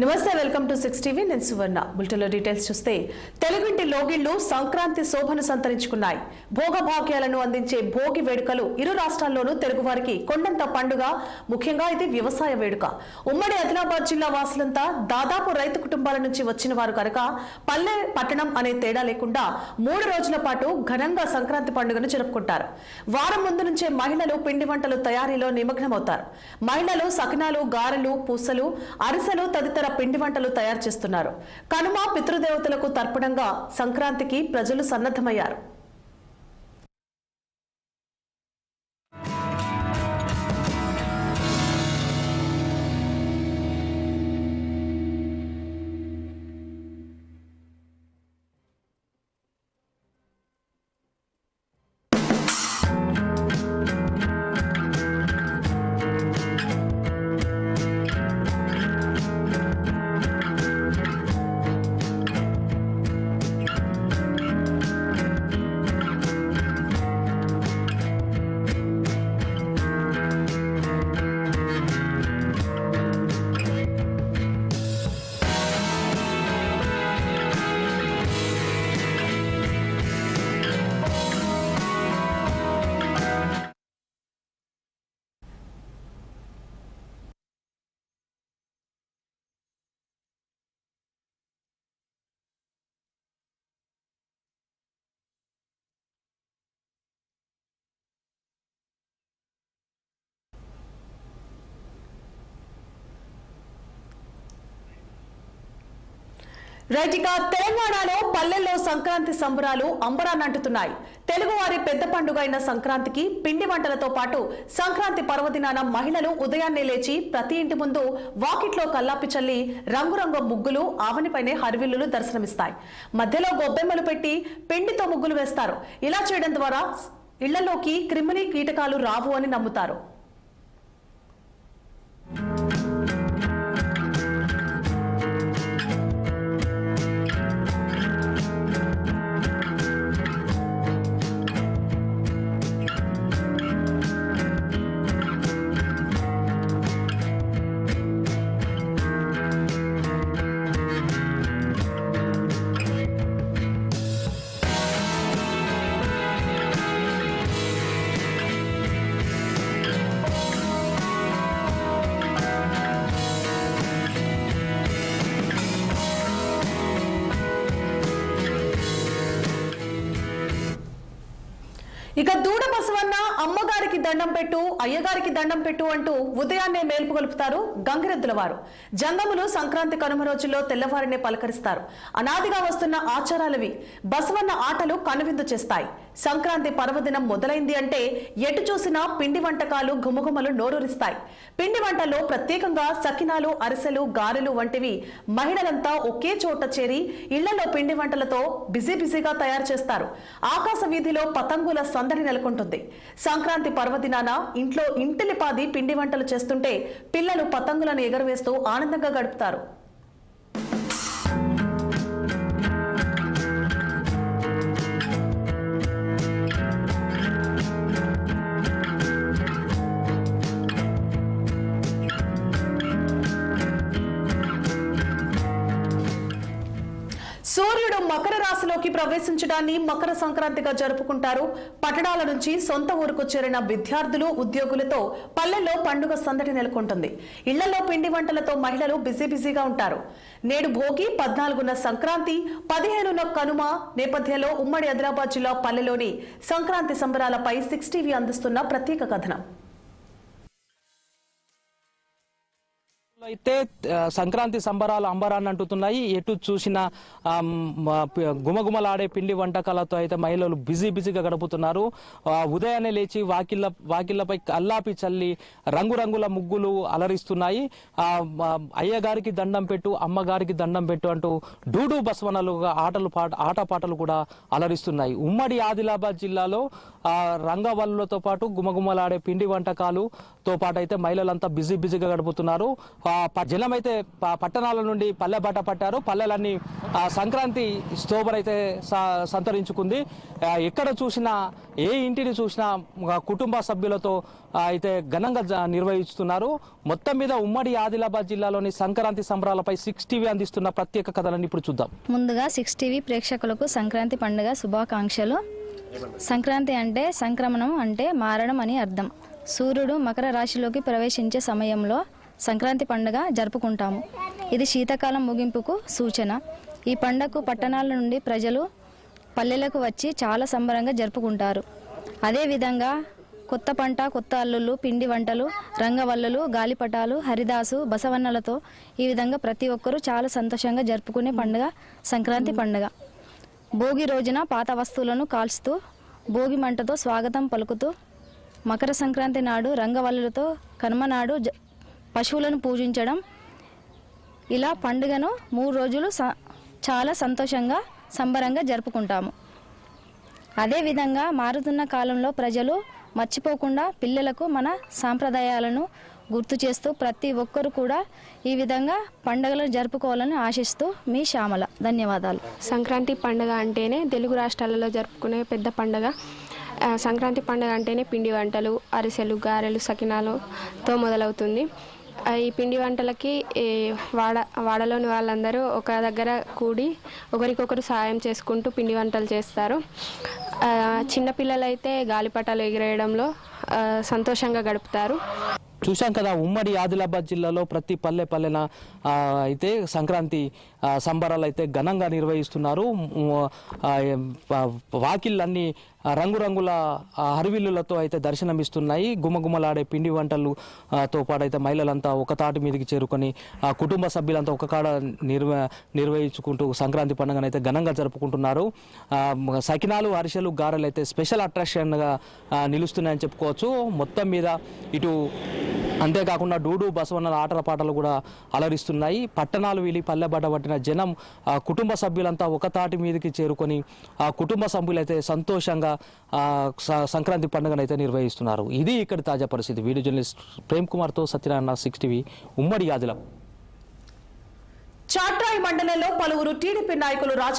నమస్తే welcome to six TV. నేను సువర్ణ. బులెటిన్లో డీటెయిల్స్ చూస్తే తెలుగింటి లోగిళ్ళు సంక్రాంతి శోభను సంతరించుకున్నాయి. భోగభాగ్యాలను అందించే భోగి వేడుకలు ఇరు రాష్ట్రాల్లోనూ తెలుగువారికి కొండంత పండుగ ముఖ్యంగా ఇది వ్యవసాయ వేడుక. ఉమ్మడి ఆదిలాబాద్ జిల్లా వాసులంతా దాదాపు రైతు కుటుంబాల నుంచి వచ్చిన వారు కనుక పల్లె పట్టణం అనే తేడా లేకుండా మూడు రోజుల పాటు ఘనంగా సంక్రాంతి పండుగను జరుపుకుంటారు. వారం ముందు నుంచే మహిళలు పిండి వంటలు తయారీలో నిమగ్నమవుతారు. మహిళలు సకినాలు గారెలు పూసలు అరిసెలు తదితర పిండి వంటలు తయారు చేస్తున్నారు. కనుమ పితృదేవతలకు తర్పణంగా సంక్రాంతికి ప్రజలు సన్నద్ధమయ్యారు. రైట్ తెలంగాణలో పల్లెల్లో సంక్రాంతి సంబరాలు అంబరాన్నంటుతున్నాయి తెలుగువారి పెద్ద పండుగ అయిన సంక్రాంతికి పిండి వంటలతో పాటు సంక్రాంతి పర్వదినాన మహిళలు ఉదయాన్నే లేచి ప్రతి ఇంటి ముందు వాకిట్లో కల్లాపి చల్లి రంగురంగు ముగ్గులు ఆవనిపైనే హరివిల్లులు దర్శనమిస్తాయి. మధ్యలో గొబ్బెమ్మలు పెట్టి పిండితో ముగ్గులు వేస్తారు. ఇలా చేయడం ద్వారా ఇళ్ళలోకి క్రిమిని కీటకాలు రావు అని నమ్ముతారు. ఇక దూడ అయ్యగారికి దండం పెట్టు అయ్యగారికి దండం పెట్టు అంటూ ఉదయాన్నే మేల్పు కలుపుతారు గంగిరెద్దుల వారు. జంగములు సంక్రాంతి కనుమ రోజుల్లో తెల్లవారినే పలకరిస్తారు. అనాదిగా వస్తున్న ఆచారాలవి బసవన్న ఆటలు కనువిందు చేస్తాయి. సంక్రాంతి పర్వదినం మొదలైంది అంటే ఎటు చూసినా పిండి వంటకాలు గుమగుమలు నోరూరిస్తాయి. పిండి వంటల్లో ప్రత్యేకంగా సకినాలు అరిసెలు గారెలు వంటివి మహిళలంతా ఒకే చోట చేరి ఇళ్ళలో పిండి వంటలతో బిజీ బిజీగా తయారు చేస్తారు. ఆకాశ వీధిలో పతంగుల సందడి నెలకొంటుంది. సంక్రాంతి పర్వదినాన ఇంట్లో ఇంటిలిపాది పిండి వంటలు చేస్తుంటే పిల్లలు పతంగులను ఎగరవేస్తూ ఆనందంగా గడుపుతారు. మకర రాశిలోకి ప్రవేశించడాన్ని మకర సంక్రాంతిగా జరుపుకుంటారు. పట్టణాల నుంచి సొంత ఊరుకు చేరిన విద్యార్థులు ఉద్యోగులతో పల్లెల్లో పండుగ సందడి నెలకొంటుంది. ఇళ్ళలో పిండి వంటలతో మహిళలు బిజీ బిజీగా ఉంటారు. నేడు భోగి పద్నాలుగున సంక్రాంతి పదిహేనున కనుమ నేపథ్యంలో ఉమ్మడి ఆదిలాబాద్ జిల్లా పల్లెలోని సంక్రాంతి సంబరాలపై సిక్స్ టీవీ అందిస్తున్న ప్రత్యేక కథనం. అయితే సంక్రాంతి సంబరాలు అంబరాన్ని అంటుతున్నాయి ఎటు చూసిన గుమగుమలాడే పిండి వంటకాలతో అయితే మహిళలు బిజీ బిజీగా గడుపుతున్నారు. ఉదయాన్నే లేచి వాకిళ్ళ వాకిళ్ళపై అల్లాపి చల్లి రంగురంగుల ముగ్గులు అలరిస్తున్నాయి. అయ్యగారికి దండం పెట్టు అమ్మగారికి దండం పెట్టు అంటూ డూడు బసవనలుగా ఆటలు పాట ఆటపాటలు కూడా అలరిస్తున్నాయి. ఉమ్మడి ఆదిలాబాద్ జిల్లాలో రంగవల్లులతో పాటు గుమగుమలాడే పిండి వంటకాలుతో పాటు అయితే మహిళలంతా బిజీ బిజీగా గడుపుతున్నారు. ఆ జనం అయితే పట్టణాల నుండి పల్లె బాట పట్టారు. పల్లెలన్నీ ఆ, సంక్రాంతి స్తోబరైతే స- సంతరించుకుంది. ఎక్కడ చూసినా ఏ ఇంటిని చూసినా కుటుంబ సభ్యులతో అయితే ఘనంగా జ- నిర్వహిస్తున్నారు. మొత్తం మీద ఉమ్మడి ఆదిలాబాద్ జిల్లాలోని సంక్రాంతి సంబరాలపై సిక్స్ టీవీ అందిస్తున్న ప్రత్యేక కథలను ఇప్పుడు చూద్దాం. ముందుగా సిక్స్ టీవీ ప్రేక్షకులకు సంక్రాంతి పండుగ శుభాకాంక్షలు. సంక్రాంతి అంటే సంక్రమణం అంటే మారడం అని అర్థం. సూర్యుడు మకర రాశిలోకి ప్రవేశించే సమయంలో సంక్రాంతి పండుగ జరుపుకుంటాము. ఇది శీతాకాలం ముగింపుకు సూచన. ఈ పండుగకు పట్టణాల నుండి ప్రజలు పల్లెలకు వచ్చి చాలా సంబరంగా జరుపుకుంటారు. అదేవిధంగా కొత్త పంట కొత్త అల్లుళ్ళు పిండి వంటలు రంగవల్లులు గాలిపటాలు హరిదాసు బసవన్నలతో ఈ విధంగా ప్రతి ఒక్కరూ చాలా సంతోషంగా జరుపుకునే పండుగ సంక్రాంతి పండుగ. భోగి రోజున పాత వస్తువులను కాల్చుతూ భోగి మంటతో స్వాగతం పలుకుతూ మకర సంక్రాంతి నాడు రంగవల్లులతో కనుమ నాడు జ- పశువులను పూజించడం. ఇలా పండుగను మూడు రోజులు స- చాలా సంతోషంగా సంబరంగా జరుపుకుంటాము. అదేవిధంగా మారుతున్న కాలంలో ప్రజలు మర్చిపోకుండా పిల్లలకు మన సాంప్రదాయాలను గుర్తు చేస్తూ ప్రతి ఒక్కరు కూడా ఈ విధంగా పండుగలను జరుపుకోవాలని ఆశిస్తూ మీ శ్యామల. ధన్యవాదాలు. సంక్రాంతి పండుగ అంటేనే తెలుగు రాష్ట్రాలలో జరుపుకునే పెద్ద పండుగ. సంక్రాంతి పండుగ అంటేనే పిండి వంటలు అరిసెలు గారెలు సకినాలుతో మొదలవుతుంది. ఈ పిండి వంటలకి వాడ వాడలోని వాళ్ళందరూ ఒక దగ్గర కూడి ఒకరికొకరు సాయం చేసుకుంటూ పిండి వంటలు చేస్తారు. చిన్నపిల్లలైతే గాలిపటాలు ఎగిరేయడంలో సంతోషంగా గడుపుతారు. చూశాం కదా ఉమ్మడి ఆదిలాబాద్ జిల్లాలో ప్రతి పల్లె పల్లెన అయితే సంక్రాంతి సంబరాలు అయితే ఘనంగా నిర్వహిస్తున్నారు. వాకిళ్ళన్నీ రంగురంగుల అరివిల్లులతో హరివిల్లులతో అయితే దర్శనమిస్తున్నాయి. గుమగుమలాడే పిండి వంటలు తో పాటు అయితే మహిళలంతా ఒక తాటి మీదకి చేరుకొని ఆ కుటుంబ సభ్యులంతా ఒక కాడ నిర్వ నిర్వహించుకుంటూ సంక్రాంతి పండుగను అయితే ఘనంగా జరుపుకుంటున్నారు. సకినాలు అరిసెలు గారెలు అయితే స్పెషల్ అట్రాక్షన్గా నిలుస్తున్నాయని చెప్పుకోవచ్చు. మొత్తం మీద ఇటు అంతేకాకుండా డూడు బసవన్నల ఆటల పాటలు కూడా అలరిస్తున్నాయి. పట్టణాలు వీలి పల్లెబడ్డ పట్టిన జనం ఆ కుటుంబ సభ్యులంతా ఒక తాటి మీదకి చేరుకొని ఆ కుటుంబ సభ్యులైతే సంతోషంగా సంక్రాంతి పండుగను అయితే నిర్వహిస్తున్నారు. ఇది ఇక్కడ తాజా పరిస్థితి. వీడియో జర్నలిస్ట్ ప్రేమ్ కుమార్తో సత్యనారాయణ సిక్స్ టీవీ ఉమ్మడి ఆదిలం చాట్రాయి మండలంలో పలువురు టీడీపీ నాయకులు రాజీనామా